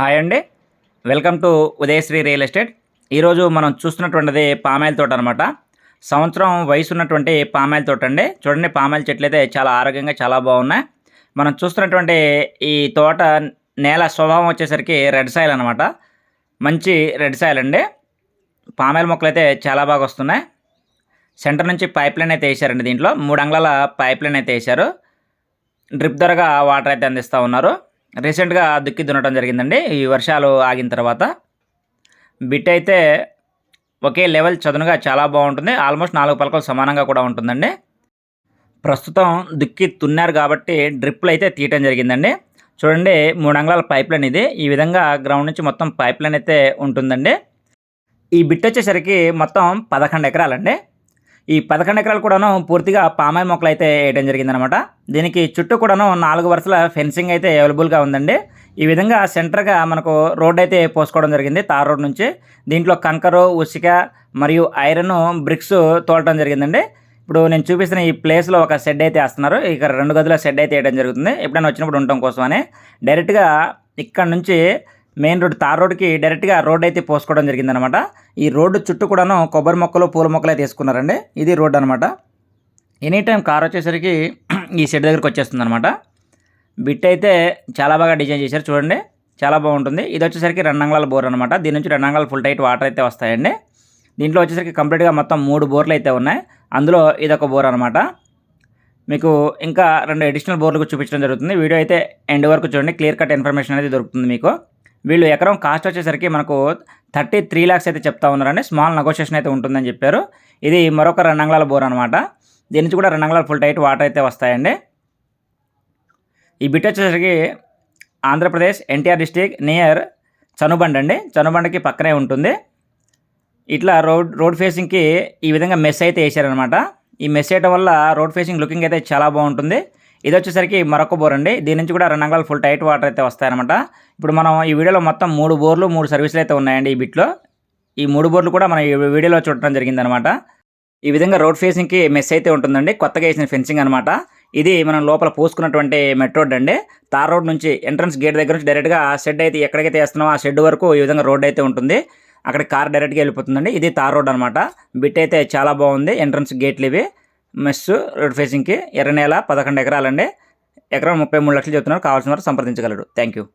Hi అండి. Welcome to Udayasri real estate. ఈరోజు మనం చూస్తున్నటువంటిది పామాయిల్ తోట అనమాట సంవత్సరం వయసు ఉన్నటువంటి పామాయిల్ తోట అండి. చూడండి పామాయిల్ చెట్లు అయితే చాలా ఆరోగ్యంగా చాలా బాగున్నాయి. మనం చూస్తున్నటువంటి ఈ తోట నేల స్వభావం వచ్చేసరికి రెడ్ సాయిల్ అనమాట మంచి రెడ్ సాయిల్ అండి. పామాయిల్ మొక్కలు అయితే చాలా బాగా వస్తున్నాయి. సెంటర్ నుంచి పైప్ లైన్ అయితే వేసారండి దీంట్లో. మూడు అంగుళాల పైప్ లైన్ అయితే వేశారు. డ్రిప్ ధరగా వాటర్ అయితే అందిస్తూ ఉన్నారు. రీసెంట్గా దుక్కి దున్నడం జరిగిందండి. ఈ వర్షాలు ఆగిన తర్వాత బిట్ అయితే ఒకే లెవెల్ చదునుగా చాలా బాగుంటుంది. ఆల్మోస్ట్ నాలుగు పలకలు సమానంగా కూడా ఉంటుందండి. ప్రస్తుతం దుక్కి తున్నారు కాబట్టి డ్రిప్లు అయితే తీయటం జరిగిందండి. చూడండి మూడు అంగుళాల పైప్ లైన్ ఇది. ఈ విధంగా గ్రౌండ్ నుంచి మొత్తం పైప్ లైన్ అయితే ఉంటుందండి. ఈ బిట్ వచ్చేసరికి మొత్తం పదకొండు ఎకరాలండి. ఈ పదకొండు ఎకరాలు కూడాను పూర్తిగా పామాయి మొక్కలు అయితే వేయడం జరిగిందనమాట దీనికి చుట్టూ కూడాను నాలుగు వరుసల ఫెన్సింగ్ అయితే అవైలబుల్గా ఉందండి. ఈ విధంగా సెంటర్గా మనకు రోడ్ అయితే పోసుకోవడం జరిగింది తార్ రోడ్ నుంచి. దీంట్లో కంకరు ఉసిక మరియు ఐరన్ బ్రిక్స్ తోలటం జరిగిందండి. ఇప్పుడు నేను చూపిస్తున్న ఈ ప్లేస్లో ఒక షెడ్ అయితే వేస్తున్నారు. ఇక్కడ రెండు గదుల షెడ్ అయితే వేయడం జరుగుతుంది. ఎప్పుడైనా వచ్చినప్పుడు ఉండటం కోసమని. డైరెక్ట్గా ఇక్కడ నుంచి మెయిన్ రోడ్ తార్ రోడ్కి డైరెక్ట్గా రోడ్ అయితే పోసుకోవడం జరిగిందనమాట ఈ రోడ్డు చుట్టూ కూడాను కొబ్బరి మొక్కలు పూల మొక్కలు అయితే తీసుకున్నారండి ఇది రోడ్ అనమాట ఎనీ టైం కార్ వచ్చేసరికి ఈ షెడ్ దగ్గరికి వచ్చేస్తుంది అనమాట బిట్ అయితే చాలా బాగా డిజైన్ చేశారు చూడండి. చాలా బాగుంటుంది. ఇది వచ్చేసరికి రెండంగళాల బోర్ అనమాట దీని నుంచి రెండంగళాల ఫుల్ టైట్ వాటర్ అయితే వస్తాయండి. దీంట్లో వచ్చేసరికి కంప్లీట్గా మొత్తం మూడు బోర్లు అయితే ఉన్నాయి. అందులో ఇదొక బోర్ అనమాట మీకు ఇంకా రెండు అడిషనల్ బోర్లకు చూపించడం జరుగుతుంది. వీడియో అయితే ఎండ్ వరకు చూడండి. క్లియర్ కట్ ఇన్ఫర్మేషన్ అనేది దొరుకుతుంది మీకు. వీళ్ళు ఎకరం కాస్ట్ వచ్చేసరికి మనకు థర్టీ త్రీ ల్యాక్స్ అయితే చెప్తా ఉన్నారండి. స్మాల్ నెగోషియేషన్ అయితే ఉంటుందని చెప్పారు. ఇది మరొక రెండంగళాల బోర్ అనమాట దీని నుంచి కూడా రెండంగళాల ఫుల్ టైట్ వాటర్ అయితే వస్తాయండి. ఈ బిట్ వచ్చేసరికి ఆంధ్రప్రదేశ్ ఎన్టీఆర్ డిస్టిక్ నియర్ చనుబండ అండి. చనుబండకి పక్కనే ఉంటుంది. ఇట్లా రోడ్ రోడ్ ఫేసింగ్కి ఈ విధంగా మెస్ అయితే వేసారనమాట ఈ మెస్ వేయడం వల్ల రోడ్ ఫేసింగ్ లుకింగ్ అయితే చాలా బాగుంటుంది. ఇది వచ్చేసరికి మరొక బోర్ అండి. దీని నుంచి కూడా రెండు అంగాలు ఫుల్ టైట్ వాటర్ అయితే వస్తాయన్నమాట. ఇప్పుడు మనం ఈ వీడియోలో మొత్తం మూడు బోర్లు మూడు సర్వీసులు అయితే ఉన్నాయండి ఈ బిట్లో ఈ మూడు బోర్లు కూడా మనం ఈ వీడియోలో చూడటం జరిగిందనమాట ఈ విధంగా రోడ్ ఫేసింగ్కి మెస్ అయితే ఉంటుందండి. కొత్తగా వేసిన ఫెన్సింగ్ అనమాట ఇది మనం లోపల పోసుకున్నటువంటి మెట్ రోడ్ అండి. తార్ రోడ్ నుంచి ఎంట్రన్స్ గేట్ దగ్గర నుంచి డైరెక్ట్గా ఆ షెడ్ అయితే ఎక్కడికైతే వేస్తున్నామో ఆ షెడ్ వరకు ఈ విధంగా రోడ్ అయితే ఉంటుంది. అక్కడ కార్ డైరెక్ట్గా వెళ్ళిపోతుందండి. ఇది తార్ రోడ్ అనమాట బిట్ అయితే చాలా బాగుంది. ఎంట్రన్స్ గేట్లు ఇవి. మెస్ రోడ్ ఫేసింగ్కి ఎర్ర నేల పదకొండు ఎకరాలండి. ఎకరం ముప్పై మూడు లక్షలు చెప్తున్నారు. కావాల్సిన వారు సంప్రదించగలరు. Thank you